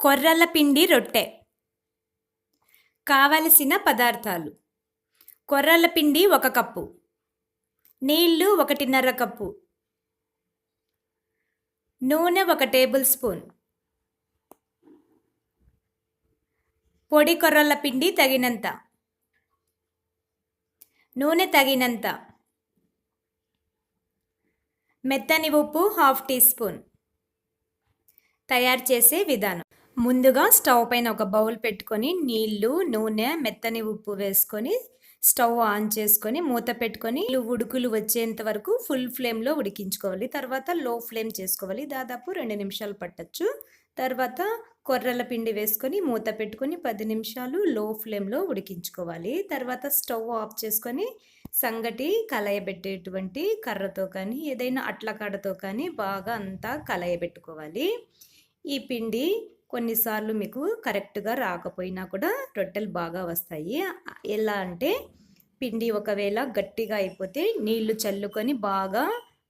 కొర్రల పిండి రొట్టె. కావలసిన పదార్థాలు. కొర్రల పిండి ఒక కప్పు. నీళ్ళు ఒకటిన్నర కప్పు. నూనె ఒక టేబుల్ స్పూన్. పొడి కొర్రల పిండి తగినంత. నూనె తగినంత. మెత్తని ఉప్పు హాఫ్ టీ స్పూన్. తయారు చేసే విధానం. ముందుగా స్టవ్ పైన ఒక బౌల్ పెట్టుకొని నీళ్ళు నూనె మెత్తని ఉప్పు వేసుకొని స్టవ్ ఆన్ చేసుకొని మూత పెట్టుకొని ఉడుకులు వచ్చేంత వరకు ఫుల్ ఫ్లేమ్లో ఉడికించుకోవాలి. తర్వాత లో ఫ్లేమ్ చేసుకోవాలి. దాదాపు రెండు నిమిషాలు పట్టచ్చు. తర్వాత కొర్రల పిండి వేసుకొని మూత పెట్టుకొని పది నిమిషాలు లో ఫ్లేమ్లో ఉడికించుకోవాలి. తర్వాత స్టవ్ ఆఫ్ చేసుకొని సంగటి కలయబెట్టేటువంటి కర్రతో కానీ ఏదైనా అట్లకాడతో కానీ బాగా అంతా కలయబెట్టుకోవాలి. ఈ పిండి కొన్నిసార్లు మీకు కరెక్ట్గా రాకపోయినా కూడా రొట్టెలు బాగా వస్తాయి. ఎలా అంటే పిండి ఒకవేళ గట్టిగా అయిపోతే నీళ్ళు చల్లుకొని బాగా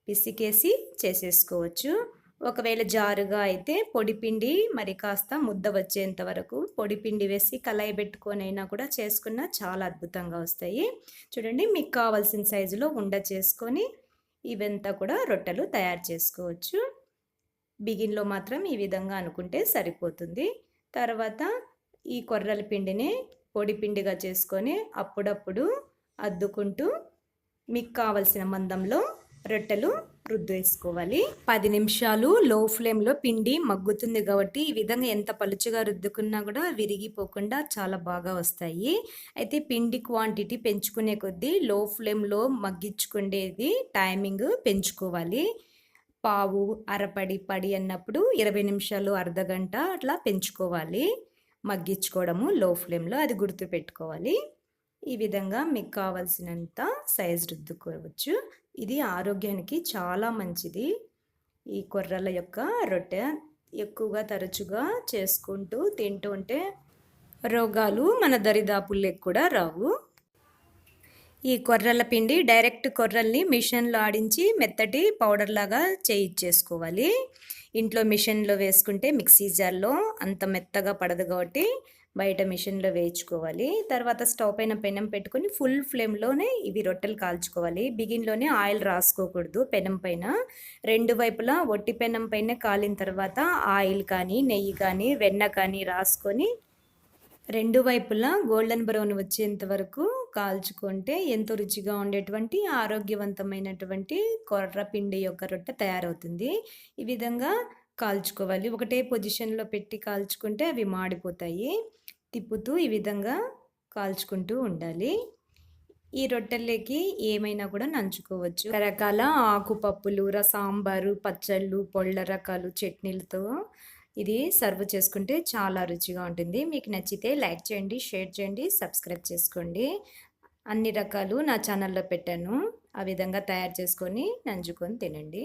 పిసికేసి చేసేసుకోవచ్చు. ఒకవేళ జారుగా అయితే పొడి పిండి మరి కాస్త ముద్ద వచ్చేంత వరకు పొడి పిండి వేసి కలాయి పెట్టుకొని అయినా కూడా చేసుకున్న చాలా అద్భుతంగా వస్తాయి. చూడండి మీకు కావాల్సిన సైజులో ఉండ చేసుకొని ఇవంతా కూడా రొట్టెలు తయారు చేసుకోవచ్చు. బిగిన్లో మాత్రం ఈ విధంగా అనుకుంటే సరిపోతుంది. తర్వాత ఈ కొర్రల పిండిని పొడి పిండిగా చేసుకొని అప్పుడప్పుడు అద్దుకుంటూ మీకు కావలసిన మందంలో రొట్టెలు రుద్దు వేసుకోవాలి పది నిమిషాలు లో ఫ్లేమ్లో పిండి మగ్గుతుంది కాబట్టి ఈ విధంగా ఎంత పలుచుగా రుద్దుకున్నా కూడా విరిగిపోకుండా చాలా బాగా వస్తాయి. అయితే పిండి క్వాంటిటీ పెంచుకునే కొద్దీ లో ఫ్లేమ్లో మగ్గించుకునేది టైమింగ్ పెంచుకోవాలి. పావు అరపడి పడి అన్నప్పుడు ఇరవై నిమిషాలు అర్ధ గంట అట్లా పెంచుకోవాలి. మగ్గించుకోవడము లో ఫ్లేమ్లో అది గుర్తు పెట్టుకోవాలి ఈ విధంగా మీకు కావాల్సినంత సైజ్ రుద్దుకోవచ్చు. ఇది ఆరోగ్యానికి చాలా మంచిది. ఈ కొర్రల యొక్క రొట్టె ఎక్కువగా తరచుగా చేసుకుంటూ తింటూ ఉంటే రోగాలు మన దరిదాపుల్లోకి కూడా రావు. ఈ కొర్రల పిండి డైరెక్ట్ కొర్రల్ని మిషన్లో ఆడించి మెత్తటి పౌడర్ లాగా చేయించేసుకోవాలి ఇంట్లో మిషన్లో వేసుకుంటే మిక్సీ జార్లో అంత మెత్తగా పడదు కాబట్టి బయట మిషన్లో వేయించుకోవాలి. తర్వాత స్టవ్ పైన పెనం పెట్టుకొని ఫుల్ ఫ్లేమ్లోనే ఇవి రొట్టెలు కాల్చుకోవాలి. బిగిన్లోనే ఆయిల్ రాసుకోకూడదు పెనం పైన. రెండు వైపులా ఒట్టి పెనం పైన కాలిన తర్వాత ఆయిల్ కానీ నెయ్యి కానీ వెన్న కానీ రాసుకొని రెండు వైపులా గోల్డెన్ బ్రౌన్ వచ్చేంత వరకు కాల్చుకుంటే ఎంతో రుచిగా ఉండేటువంటి ఆరోగ్యవంతమైనటువంటి కొర్ర పిండి యొక్క రొట్టె తయారవుతుంది. ఈ విధంగా కాల్చుకోవాలి. ఒకటే పొజిషన్లో పెట్టి కాల్చుకుంటే అవి మాడిపోతాయి. తిప్పుతూ ఈ విధంగా కాల్చుకుంటూ ఉండాలి. ఈ రొట్టెలకి ఏమైనా కూడా నంచుకోవచ్చు. రకరకాల ఆకుపప్పులు సాంబారు పచ్చళ్ళు పొళ్ళ రకాలు చట్నీలతో ఇది సర్వ్ చేసుకుంటే చాలా రుచిగా ఉంటుంది. మీకు నచ్చితే లైక్ చేయండి షేర్ చేయండి సబ్స్క్రైబ్ చేసుకోండి. అన్ని రకాలు నా ఛానల్లో పెట్టాను. ఆ విధంగా తయారు చేసుకొని నంజుకొని తినండి.